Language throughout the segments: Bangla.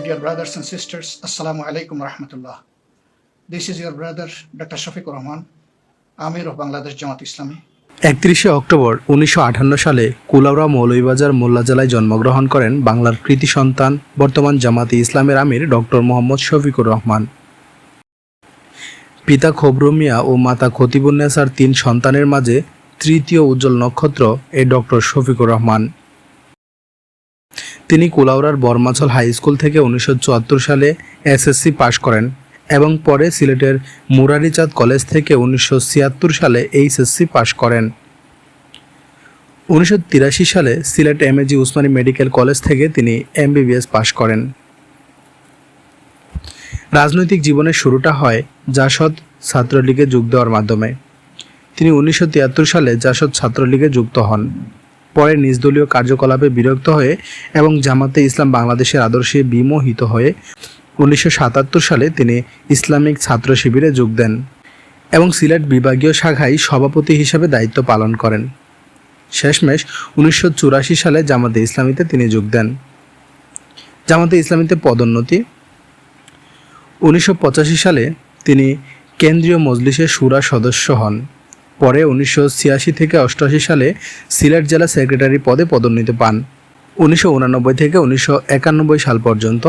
dear brothers and sisters, Assalamu alaikum rahmatullah. This is your brother, Dr. Shafiqur Rahman, Amir of Bangladesh Jamaat Islami. একত্রিশে অক্টোবর উনিশশো আটান্ন সালে কুলাউড়া মৌলভীবাজার মোল্লা জন্মগ্রহণ করেন বাংলার কৃতি সন্তান বর্তমান জামাতে ইসলামের আমির ডক্টর মোহাম্মদ শফিকুর রহমান পিতা খবরু মিয়া ও মাতা খতিবুন্নেসার তিন সন্তানের মাঝে তৃতীয় উজ্জ্বল নক্ষত্র এই ডক্টর শফিকুর রহমান তিনি কুলাউড়ার বর্মাচল হাই স্কুল থেকে উনিশশো চুয়াত্তর সালে এসএসসি পাশ করেন এবং পরে সিলেটের মুরারিচাঁদ কলেজ থেকে উনিশশো ছিয়াত্তর সালে এইচএসসি পাশ করেন। উনিশশো তিরাশি সালে Sylhet MAG Osmani medical college থেকে তিনি এমবিবিএস পাশ করেন। রাজনৈতিক জীবনের শুরুটা হয় জাসদ ছাত্রলীগে যোগ দেওয়ার মাধ্যমে। তিনি উনিশশো তিয়াত্তর সালে জাসদ ছাত্রলীগে যুক্ত হন। পরে নিজ দলীয় কার্যকলাপে বিরক্ত হয়ে এবং জামাতে ইসলাম বাংলাদেশের আদর্শে বিমোহিত হয়ে উনিশশো সাতাত্তর সালে তিনি ইসলামিক ছাত্র শিবিরে যোগ দেন এবং সিলেট বিভাগীয় শাখায় সভাপতি হিসেবে দায়িত্ব পালন করেন। শেষমেশ উনিশশো চুরাশি সালে জামাতে ইসলামীতে তিনি যোগ দেন। জামাতে ইসলামীতে পদোন্নতি। উনিশশো পঁচাশি সালে তিনি কেন্দ্রীয় মজলিসের সুরা সদস্য হন। পরে উনিশশো ছিয়াশি থেকে অষ্টআশি সালে সিলেট জেলা সেক্রেটারি পদে পদোন্নতি পান। উনিশশো থেকে উনিশশো একানব্বই সাল পর্যন্ত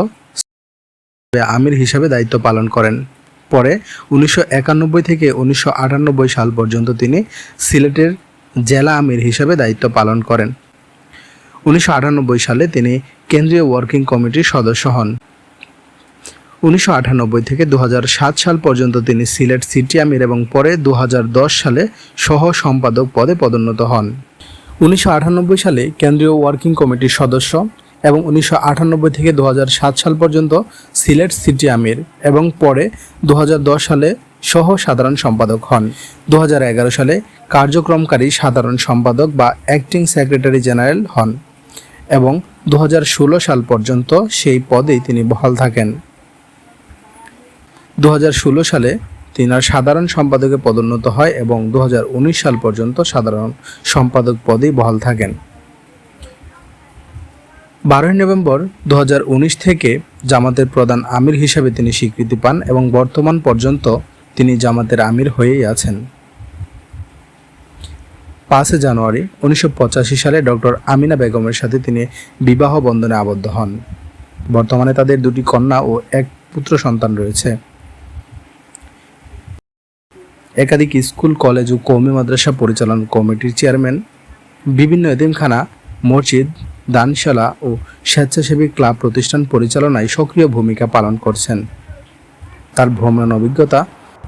আমির হিসাবে দায়িত্ব পালন করেন। পরে উনিশশো একানব্বই থেকে উনিশশো আটানব্বই সাল পর্যন্ত তিনি সিলেটের জেলা আমির হিসাবে দায়িত্ব পালন করেন। উনিশশো আটানব্বই সালে তিনি কেন্দ্রীয় ওয়ার্কিং কমিটির সদস্য হন। উনিশশো আটানব্বই থেকে দু হাজার সাত সাল পর্যন্ত তিনি সিলেট সিটি আমির এবং পরে দু হাজার দশ সালে সহ সম্পাদক পদে পদোন্নত হন। উনিশশো আটানব্বই সালে কেন্দ্রীয় ওয়ার্কিং কমিটির সদস্য এবং উনিশশো আটানব্বই থেকে দু হাজার সাত সাল পর্যন্ত সিলেট সিটি আমির এবং পরে দু হাজার দশ সালে সহ সাধারণ সম্পাদক হন। দু হাজার এগারো সালে কার্যক্রমকারী সাধারণ সম্পাদক বা অ্যাক্টিং সেক্রেটারি জেনারেল হন এবং দু হাজার ষোলো সাল পর্যন্ত সেই পদেই তিনি বহাল থাকেন। দু হাজার ষোলো সালে তিনার সাধারণ সম্পাদকে পদোন্নত হয় এবং দু হাজার উনিশ সাল পর্যন্ত সাধারণ সম্পাদক পদেই বহাল থাকেন। বারোই নভেম্বর দু হাজার উনিশ থেকে জামাতের প্রধান আমির হিসেবে তিনি স্বীকৃতি পান এবং বর্তমান পর্যন্ত তিনি জামাতের আমির হয়েই আছেন। পাঁচে জানুয়ারি উনিশশো পঁচাশি সালে ডক্টর আমিনা বেগমের সাথে তিনি বিবাহ বন্ধনে আবদ্ধ হন। বর্তমানে তাদের দুটি কন্যা ও এক পুত্র সন্তান রয়েছে। একাধিক স্কুল, কলেজ ও কৌমি মাদ্রাসা পরিচালনা কমিটির চেয়ারম্যান বিভিন্ন এতিমখানা, মসজিদ, দানশালা ও স্বেচ্ছাসেবী ক্লাব প্রতিষ্ঠান পরিচালনায় সক্রিয় ভূমিকা পালন করছেন। তার ভ্রমণ অভিজ্ঞতা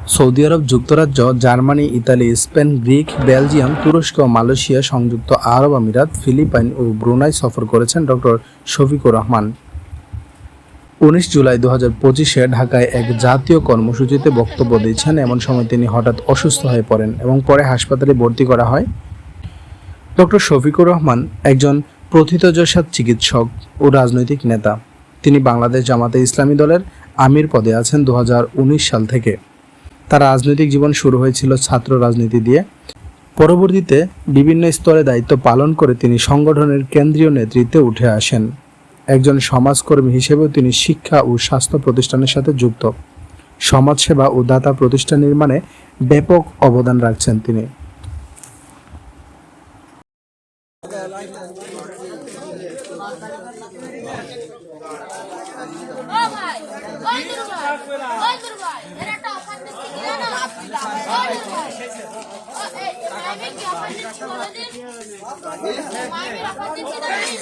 সৌদি আরব যুক্তরাজ্য, Germany, Italy, Spain, Greek, Belgium, তুরস্ক, মালয়েশিয়া, সংযুক্ত আরব আমিরাত, ফিলিপাইন ও ব্রুনাই সফর করেছেন ডক্টর শফিকুর রহমান। উনিশ জুলাই দু হাজার পঁচিশে ঢাকায় এক জাতীয় কর্মসূচিতে বক্তব্য দিয়েছেন এমন সময় তিনি হঠাৎ অসুস্থ হয়ে পড়েন এবং পরে হাসপাতালে ভর্তি করা হয়। ডক্টর শফিকুর রহমান একজন প্রথিতযশাত চিকিৎসক ও রাজনৈতিক নেতা। তিনি বাংলাদেশ জামাতে ইসলামী দলের আমির পদে আছেন দু হাজার উনিশ সাল থেকে। তার রাজনৈতিক জীবন শুরু হয়েছিল ছাত্র রাজনীতি দিয়ে। পরবর্তীতে বিভিন্ন স্তরে দায়িত্ব পালন করে তিনি সংগঠনের কেন্দ্রীয় নেতৃত্বে উঠে আসেন। একজন সমাজকর্মী হিসেবেও তিনি শিক্ষা ও স্বাস্থ্য প্রতিষ্ঠানের সাথে যুক্ত সমাজসেবা ও দাতা প্রতিষ্ঠান নির্মাণে ব্যাপক অবদান রাখছেন তিনি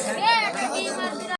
কি